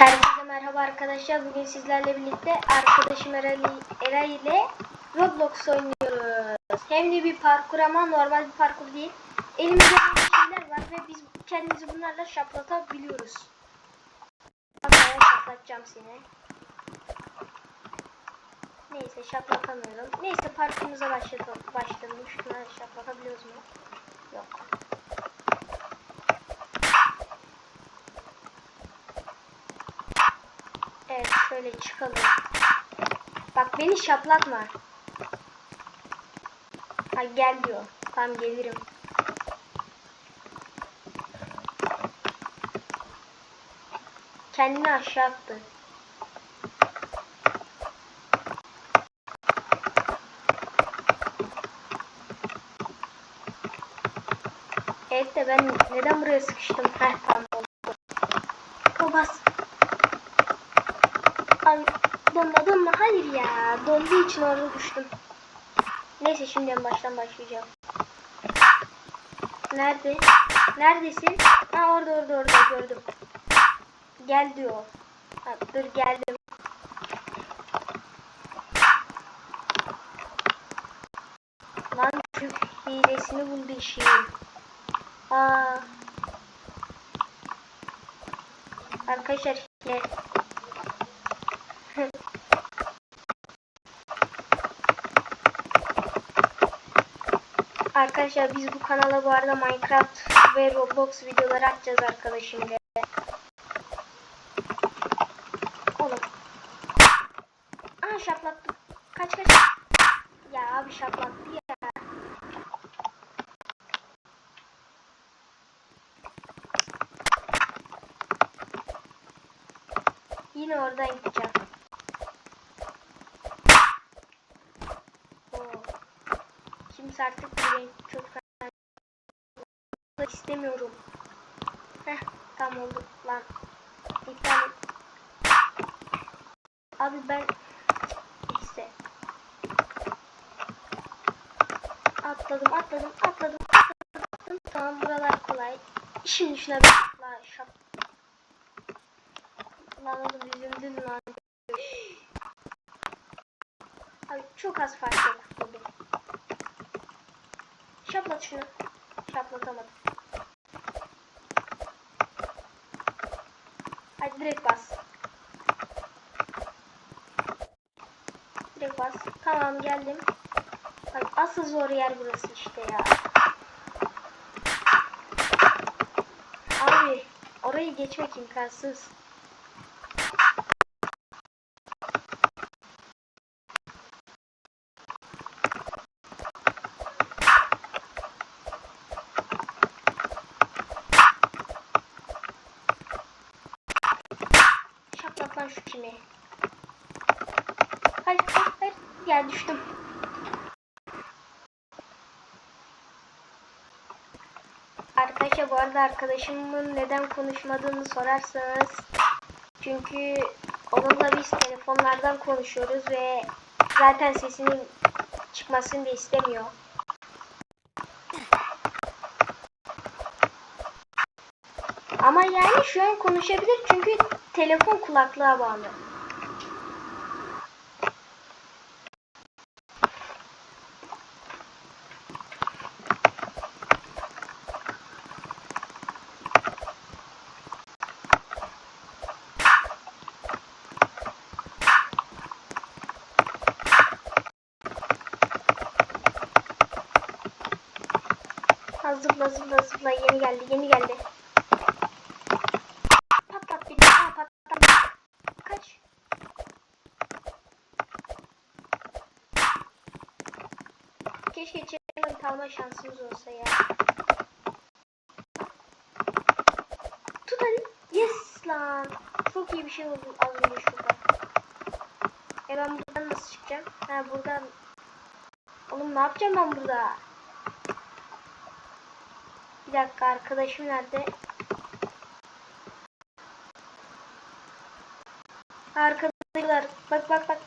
Herkese merhaba arkadaşlar. Bugün sizlerle birlikte arkadaşım Eray, ile Roblox oynuyoruz. Hem de bir parkur ama normal bir parkur değil. Elimizde böyle şeyler var ve biz kendimizi bunlarla şaplatabiliyoruz. Bakmaya şaplatacağım seni. Neyse şaplatamıyorum. Neyse parkurumuza başlatalım. Başlayalım. Şunları şaplatabiliyoruz mu? Yok. Evet şöyle çıkalım. Bak beni şaplatma. Ha gel diyor. Tamam gelirim. Kendini aşağı attı. Evet de ben neden buraya sıkıştım? Heh tamam oldu. Bas. Ay donma donma hayır ya. Donduğu için orada düştüm. Neyse şimdi baştan başlayacağım. Nerede? Neredesin? Ha orada orada orada gördüm. Gel diyor. Ha, dur geldim. Lan şu hilesini buldu işin. Aa. Arkadaşlar hile. Arkadaşlar biz bu kanala bu arada Minecraft ve Roblox videoları atacağız arkadaşımla. Oğlum. Aa şaplattım. Kaç kaç. Ya abi şaplattı ya. Yine oradan gideceğim. Oo. Kimse artık beni çok fena istemiyorum. Heh, tam oldu lan. İptal et. Abi ben işte atladım atladım atladım atladım. Tamam buralar kolay. Şimdi şuna bir atla şap. Lan oğlum üzüldüm lan. Abi çok az farkla kurtuldum. Şaplat şunu. Şaplatamadım. Hadi direkt bas. Direkt bas. Tamam geldim. Bak asıl zor yer burası işte ya. Abi orayı geçmek imkansız. Lan şu. Hayır hayır hayır. Gel düştüm. Arkadaşlar bu arada arkadaşımın neden konuşmadığını sorarsanız çünkü onunla biz telefonlardan konuşuyoruz ve zaten sesinin çıkmasını da istemiyor. Ama yani şu an konuşabilir çünkü telefon kulaklığa bağlı. Zıpla zıpla zıpla yeni geldi yeni geldi. Patlat bir daha Aa, patlat. Kaç. Keşke çevirmen kalma şansımız olsa ya. Tut hadi. Yes lan. Çok iyi bir şey oldu az önce şurada. E ben buradan nasıl çıkacağım? Ha buradan. Oğlum ne yapacağım ben burada? Bir dakika arkadaşım nerede? Arkadaşlar bak bak bak.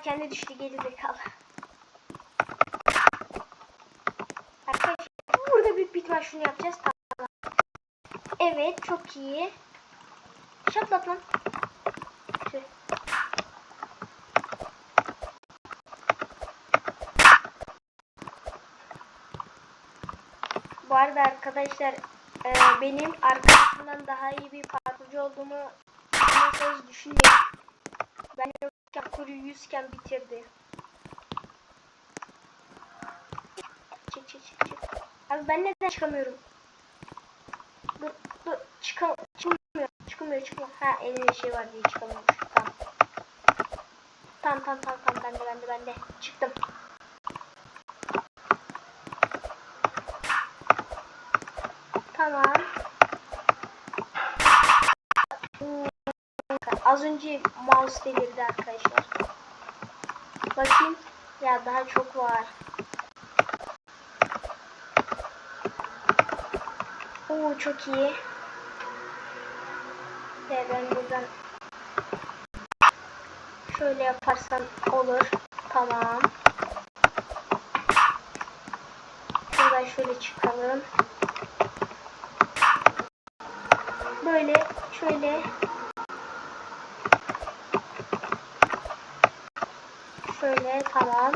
Ha kendi düştü geri zekalı. Arkadaşlar burada büyük bir ihtimal şunu yapacağız. Tamam. Evet çok iyi. Şaplat lan. Bu arada arkadaşlar e, benim arkadaşımdan daha iyi bir parkurcu olduğumu. Ben 100 iken bitirdi. Çık çık çık çık. Abi ben neden çıkamıyorum? Dur dur çıkam çıkmıyor çıkmıyor çıkmıyor. Ha elinde şey var diye çıkamıyormuş. Tamam. Tamam tamam tamam tamam bende bende bende. Çıktım. Tamam. Az önce mouse delirdi arkadaşlar. Bakayım. Ya daha çok var. Oo çok iyi. Ve ben buradan şöyle yaparsam olur. Tamam. Şuradan şöyle çıkalım. Böyle şöyle şöyle tamam.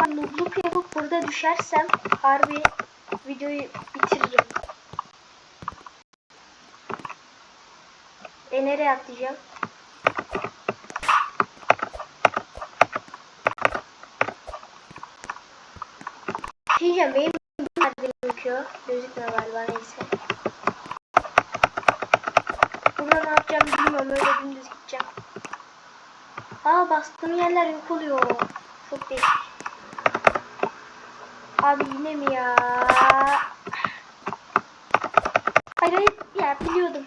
Ben noobluk yapıp burada düşersem harbi videoyu bitiririm. E nereye atlayacağım? Şey diyeceğim benim? Gözükmüyor galiba neyse. Burada ne yapacağım bilmiyorum öyle dümdüz gideceğim. Aa bastığım yerler yok oluyor. Çok değişik. Abi yine mi ya? Hayır hayır ya biliyordum.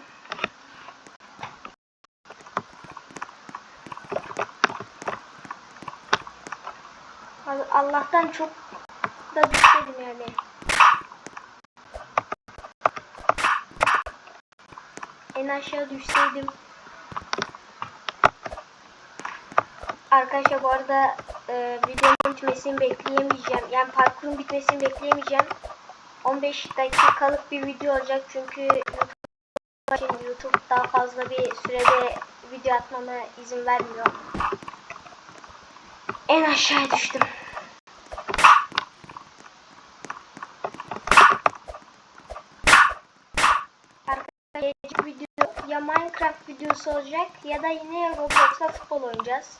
Allah'tan çok da düşmedim yani. En aşağı düşseydim. Arkadaşlar bu arada e, videonun bitmesini bekleyemeyeceğim. Yani parkurun bitmesini bekleyemeyeceğim. 15 dakikalık bir video olacak çünkü YouTube, için YouTube daha fazla bir sürede video atmama izin vermiyor. En aşağıya düştüm. Arkadaşlar video ya Minecraft videosu olacak ya da yine Roblox'ta futbol oynayacağız.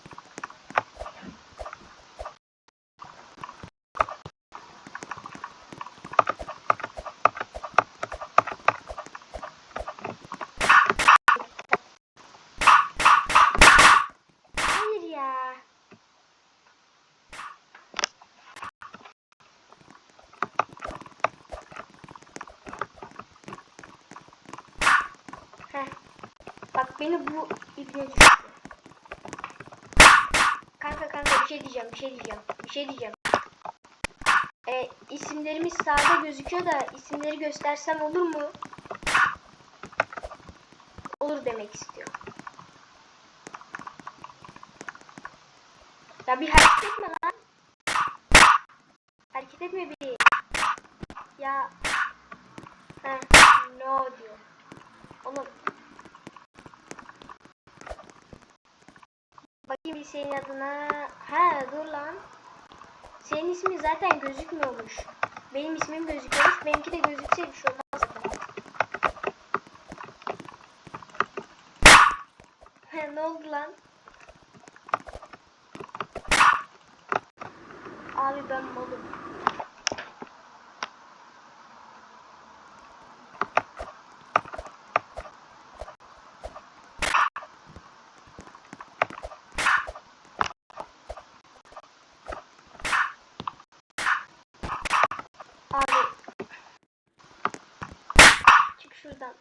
Hayır ya. Heh. Bak beni bu ipine düşürdü. Kanka kanka bir şey diyeceğim, bir şey diyeceğim, bir şey diyeceğim. Ee, isimlerimiz sağda gözüküyor da isimleri göstersem olur mu? Olur demek istiyor. Ya bir hareket etme lan. Hareket etme bir. Ya. Heh, no diyor. Oğlum. Bir senin adına. Ha dur lan. Senin ismin zaten gözükmüyormuş. Benim ismim gözüküyormuş. Benimki de gözükse bir şey olmaz ne oldu lan? Abi ben malım. Abi. Çık şuradan.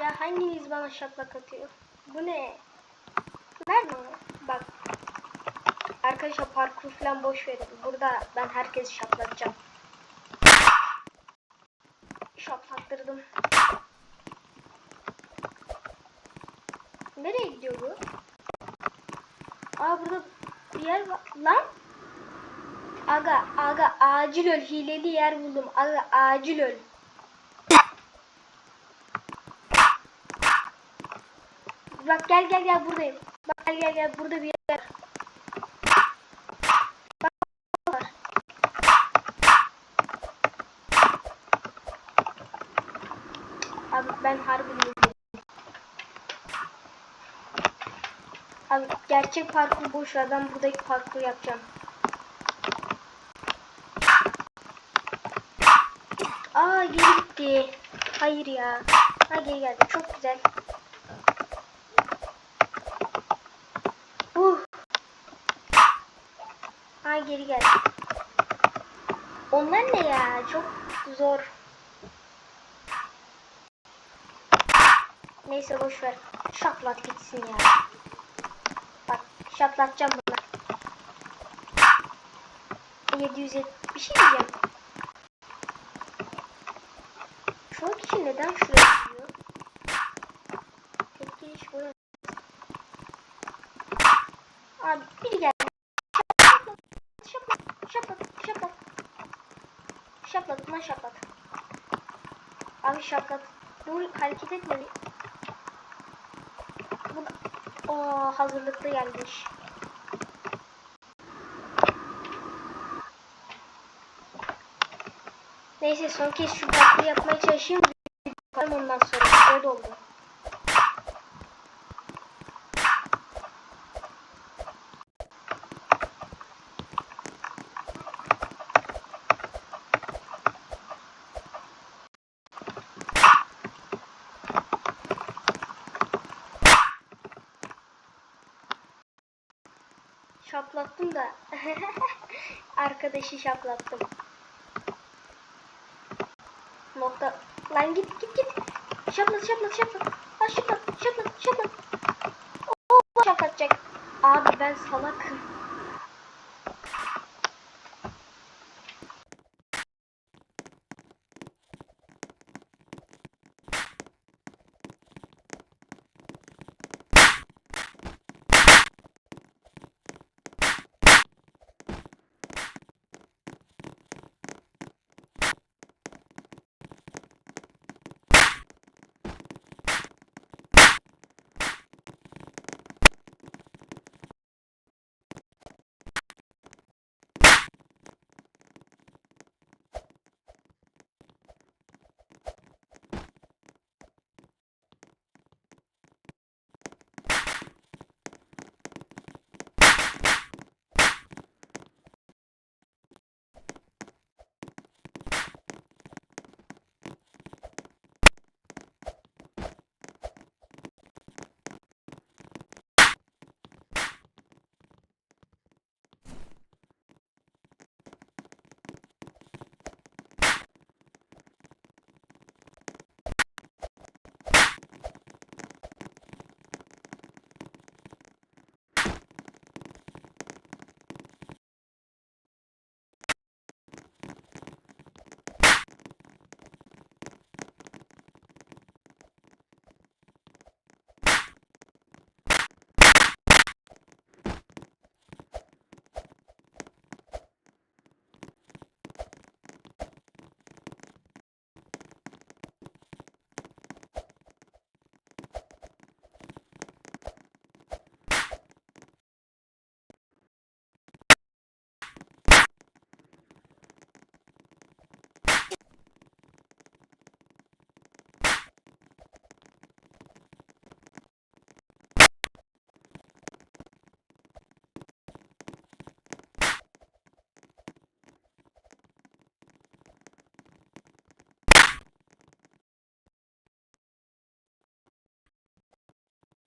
Ya hanginiz bana şaplak atıyor? Bu ne? Nerede o? Bak. Arkadaşlar parkur falan boş verin. Burada ben herkesi şaplatacağım. Şaplattırdım. Nereye gidiyor bu? Aa burada bir yer var. Lan. Aga aga acil öl hileli yer buldum. Aga acil öl. Bak gel gel gel buradayım. Bak gel gel gel burada bir yer. Bak. Abi ben harbi. Abi gerçek parkur boş ver ben buradaki parkur yapacağım. Aa geri gitti. Hayır ya. Ha geri geldi. Çok güzel. Uh. Ha geri geldi. Onlar ne ya? Çok zor. Neyse boş ver. Şaplat gitsin ya. Bak şaplatacağım bunu. 770 bir şey diyeceğim. Çoğu kişi neden şuraya gidiyor? Peki iş buraya. Abi biri geldi. Şaplat, şaplat, şaplat. Şaplat, lan şaplat. Abi şaplat. Dur hareket etmeli. Bu o hazırlıklı gelmiş. Neyse son kez şu parkuru yapmaya çalışayım. Ondan sonra. Öyle oldu. Şaplattım da. Arkadaşı şaplattım. Nokta. Lan git git git. Şaplat şaplat şaplat. Ha şaplat şaplat şaplat. Oo şaplatacak. Abi ben salakım.